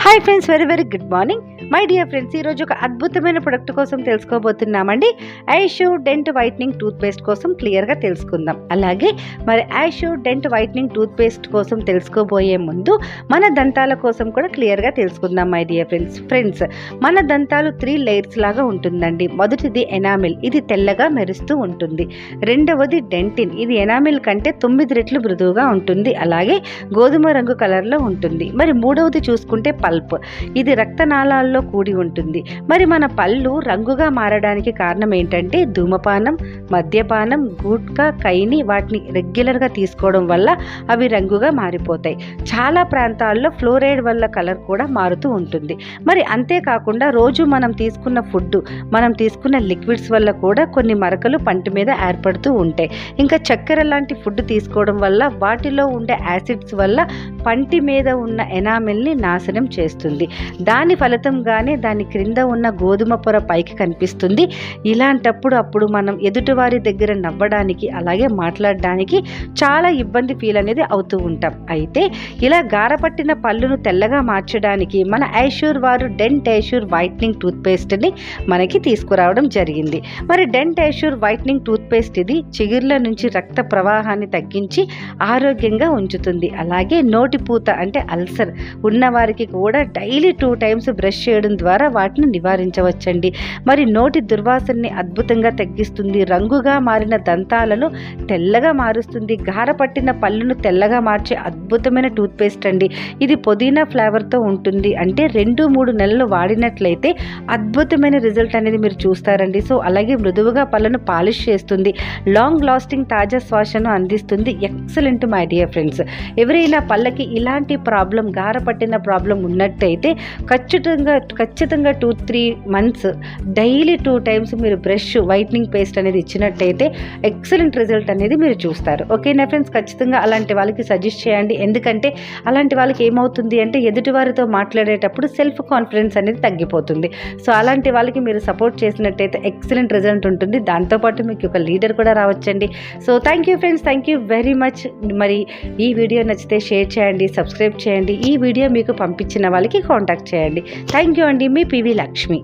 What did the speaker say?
Hi friends very very good morning my dear friends ఈరోజు ఒక అద్భుతమైన ప్రొడక్ట్ కోసం తెలుసుకోబోతున్నామండి. ఐషో డెంట్ వైట్నింగ్ టూత్ పేస్ట్ కోసం క్లియర్గా తెలుసుకుందాం. అలాగే మరి ఐషో డెంట్ వైట్నింగ్ టూత్ పేస్ట్ కోసం తెలుసుకోబోయే ముందు మన దంతాల కోసం కూడా క్లియర్గా తెలుసుకుందాం మై డియర్ ఫ్రెండ్స్ ఫ్రెండ్స్ మన దంతాలు త్రీ లేయర్స్ లాగా ఉంటుందండి. మొదటిది ఎనామిల్ ఇది తెల్లగా మెరుస్తూ ఉంటుంది. రెండవది డెంటిన్ ఇది ఎనామిల్ కంటే తొమ్మిది రెట్లు మృదువుగా ఉంటుంది. అలాగే గోధుమ రంగు కలర్లో ఉంటుంది. మరి మూడవది చూసుకుంటే పల్ప్ ఇది రక్తనాళాల్లో కూడి ఉంటుంది. మరి మన పళ్ళు రంగుగా మారడానికి కారణం ఏంటంటే ధూమపానం మద్యపానం గుట్కా కైని వాటిని రెగ్యులర్గా తీసుకోవడం వల్ల అవి రంగుగా మారిపోతాయి. చాలా ప్రాంతాల్లో ఫ్లోరైడ్ వల్ల కలర్ కూడా మారుతూ ఉంటుంది. మరి అంతేకాకుండా రోజు మనం తీసుకున్న ఫుడ్ మనం తీసుకున్న లిక్విడ్స్ వల్ల కూడా కొన్ని మరకలు పంటి మీద ఏర్పడుతూ ఉంటాయి. ఇంకా చక్కెర లాంటి ఫుడ్ తీసుకోవడం వల్ల వాటిలో ఉండే యాసిడ్స్ వల్ల పంటి మీద ఉన్న ఎనామిల్ని నాశనం చేస్తుంది. దాని ఫలితంగానే దాని క్రింద ఉన్న గోధుమ పొర పైకి కనిపిస్తుంది. ఇలాంటప్పుడు అప్పుడు మనం ఎదుటివారి దగ్గర నవ్వడానికి అలాగే మాట్లాడడానికి చాలా ఇబ్బంది ఫీల్ అనేది అవుతూ ఉంటాం. అయితే ఇలా గారపట్టిన పళ్ళును తెల్లగా మార్చడానికి మన ఐషూర్ వారు డెంట్ ఐషూర్ వైట్నింగ్ టూత్పేస్ట్ని మనకి తీసుకురావడం జరిగింది. మరి డెంట్ ఐషూర్ వైట్నింగ్ టూత్పేస్ట్ ఇది చిగుర్ల నుంచి రక్త ప్రవాహాన్ని తగ్గించి ఆరోగ్యంగా ఉంచుతుంది. అలాగే నోటి పూత అంటే అల్సర్ ఉన్నవారికి కూడా డైలీ టూ టైమ్స్ బ్రష్ చేయడం ద్వారా వాటిని నివారించవచ్చండి. మరి నోటి దుర్వాసనని అద్భుతంగా తగ్గిస్తుంది. రంగుగా మారిన దంతాలను తెల్లగా మారుస్తుంది. గారపట్టిన పళ్ళును తెల్లగా మార్చే అద్భుతమైన టూత్పేస్ట్ అండి. ఇది పుదీనా ఫ్లేవర్తో ఉంటుంది. అంటే రెండు మూడు నెలలు వాడినట్లయితే అద్భుతమైన రిజల్ట్ అనేది మీరు చూస్తారండి. సో అలాగే మృదువుగా పళ్ళను పాలిష్ చేస్తుంది. లాంగ్ లాస్టింగ్ తాజా శ్వాసను అందిస్తుంది. Excellent my dear friends. ఎవరైనా పళ్ళకి ఇలాంటి ప్రాబ్లం గార పట్టిన ప్రాబ్లం ఉన్నట్టయితే ఖచ్చితంగా ఖచ్చితంగా two three months daily two times మీరు బ్రష్ వైట్నింగ్ పేస్ట్ అనేది ఇచ్చినట్టయితే ఎక్సలెంట్ రిజల్ట్ అనేది మీరు చూస్తారు. ఓకేనా ఫ్రెండ్స్ ఖచ్చితంగా అలాంటి వాళ్ళకి సజెస్ట్ చేయండి. ఎందుకంటే అలాంటి వాళ్ళకి ఏమవుతుంది అంటే ఎదుటివారితో మాట్లాడేటప్పుడు సెల్ఫ్ కాన్ఫిడెన్స్ అనేది తగ్గిపోతుంది. సో అలాంటి వాళ్ళకి మీరు సపోర్ట్ చేసినట్టయితే ఎక్సలెంట్ రిజల్ట్ ఉంటుంది. దాంతోపాటు మీకు ఒక లీడర్ కూడా రావచ్చండి. So thank you friends thank you very much మరి ఈ వీడియో నచ్చితే షేర్ చేయండి సబ్స్క్రైబ్ చేయండి. ఈ వీడియో మీకు పంపించిన వాళ్ళకి కాంటాక్ట్ చేయండి. థ్యాంక్ థ్యాంక్ యూ అండి మీ పివి లక్ష్మి.